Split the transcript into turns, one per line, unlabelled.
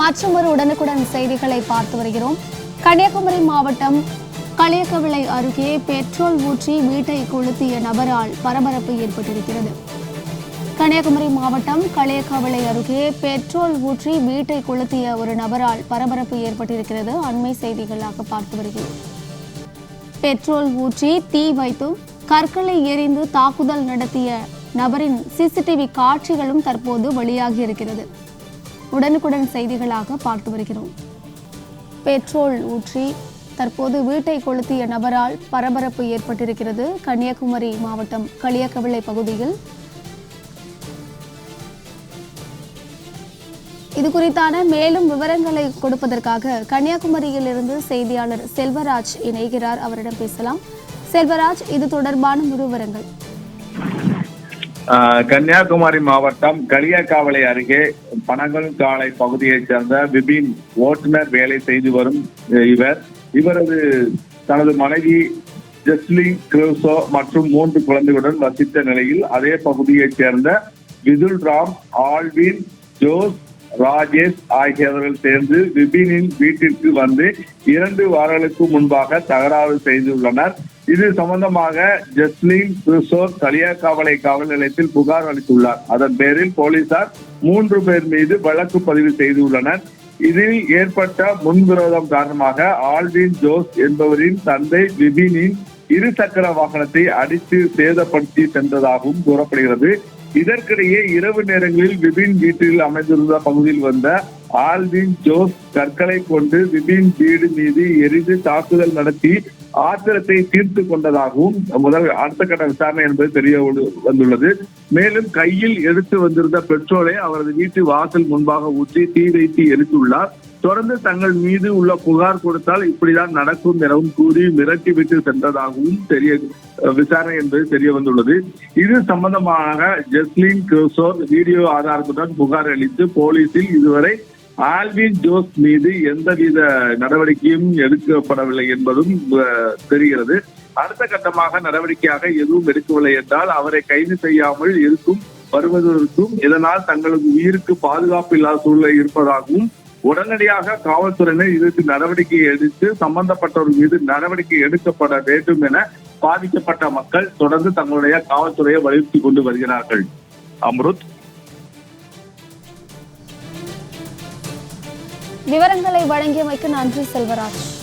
மற்றொரு உடனுக்குடன் செய்திகளை பார்த்து வருகிறோம். கன்னியாகுமரி மாவட்டம் களியக்கவிளை அருகே பெட்ரோல் ஊற்றி வீட்டை கொளுத்திய நபரால் பரபரப்பு ஏற்பட்டிருக்கிறது. கன்னியாகுமரி மாவட்டம் களியக்கவிளை அருகே பெட்ரோல் ஊற்றி வீட்டை கொளுத்திய ஒரு நபரால் பரபரப்பு ஏற்பட்டிருக்கிறது. அண்மை செய்திகளாக பார்த்து வருகிறோம். பெட்ரோல் ஊற்றி தீ வைத்து கற்களை எரிந்து தாக்குதல் நடத்திய நபரின் சிசிடிவி காட்சிகளும் தற்போது வெளியாகி இருக்கிறது. உடனுக்குடன் செய்திகளாக பார்த்து வருகிறோம். பெட்ரோல் ஊற்றி தற்போது வீட்டை கொளுத்திய நபரால் பரபரப்பு ஏற்பட்டிருக்கிறது. கன்னியாகுமரி மாவட்டம் களியக்கவிளை பகுதியில். இது குறித்தான மேலும் விவரங்களை கொடுப்பதற்காக கன்னியாகுமரியில் இருந்து செய்தியாளர் செல்வராஜ் இணைகிறார். அவரிடம் பேசலாம். செல்வராஜ் இது தொடர்பான விவரங்கள்
கன்னியாகுமரி மாவட்டம் களியக்காவலை அருகே பனங்கல்காலை பகுதியைச் சேர்ந்த விபின் ஓட்டுநர் வேலை செய்து வரும் இவர். இவரது தனது மனைவி ஜெஸ்லின் கிரூசோ மற்றும் மூன்று குழந்தைகளுடன் வசித்த நிலையில் அதே பகுதியைச் சேர்ந்த விதுல் ராம் ஆல்வின் ஜோஸ் ராஜேஷ் ஆகியவர்கள் சேர்ந்து விபினின் வீட்டிற்கு வந்து இரண்டு வாரங்களுக்கு முன்பாக தகராறு செய்துள்ளனர். இது சம்பந்தமாக ஜஸ்லின் கிறிஸ்டோர் களியாக்காவலை காவல் நிலையத்தில் புகார் அளித்துள்ளார். அதன் பேரில் போலீசார் மூன்று பேர் மீது வழக்கு பதிவு செய்துள்ளனர். இதில் ஏற்பட்ட முன்விரோதம் காரணமாக ஆல்வின் ஜோஸ் என்பவரின் தந்தை விபினின் இருசக்கர வாகனத்தை அடித்து சேதப்படுத்தி சென்றதாகவும் கூறப்படுகிறது. இதற்கிடையே இரவு நேரங்களில் விபின் வீட்டில் அமைந்திருந்த பகுதியில் வந்த ஆல்வின் ஜோஸ் கற்களை கொண்டு விபின் வீடு மீது எரிந்து தாக்குதல் நடத்தி ஆத்திரத்தை தீர்த்து கொண்டதாகவும் முதல் அடுத்த கட்ட விசாரணை என்பது தெரிய வந்துள்ளது. மேலும் கையில் எடுத்து வந்திருந்த பெட்ரோலை அவரது வீட்டு வாசல் முன்பாக ஊற்றி தீ வைத்து எரித்துள்ளார். தொடர்ந்து தங்கள் மீது உள்ள புகார் கொடுத்தால் இப்படிதான் நடக்கும் எனவும் கூறி மிரட்டிவிட்டு சென்றதாகவும் தெரிய விசாரணை என்பது தெரிய வந்துள்ளது. இது சம்பந்தமாக ஜெஸ்லின் கிரோசோர் வீடியோ ஆதாரத்துடன் புகார் அளித்து போலீசில் இதுவரை ஆல்வின் ஜோஸ் மீது எந்தவித நடவடிக்கையும் எடுக்கப்படவில்லை என்பதும் தெரிகிறது. அடுத்த கட்டமாக நடவடிக்கையாக எதுவும் எடுக்கவில்லை என்றால் அவரை கைது செய்யாமல் இருக்கும் வருவதற்கும் இதனால் தங்களது உயிருக்கு பாதுகாப்பு இல்லாத சூழ்நிலை இருப்பதாகவும் உடனடியாக காவல்துறையினர் இதற்கு நடவடிக்கை எடுத்து சம்பந்தப்பட்டவர் மீது நடவடிக்கை எடுக்கப்பட வேண்டும் என பாதிக்கப்பட்ட மக்கள் தொடர்ந்து தங்களுடைய காவல்துறையை வலியுறுத்தி கொண்டு வருகிறார்கள். அம்ருத்.
விவரங்களை வழங்கியமைக்கு நன்றி செல்வராஜ்.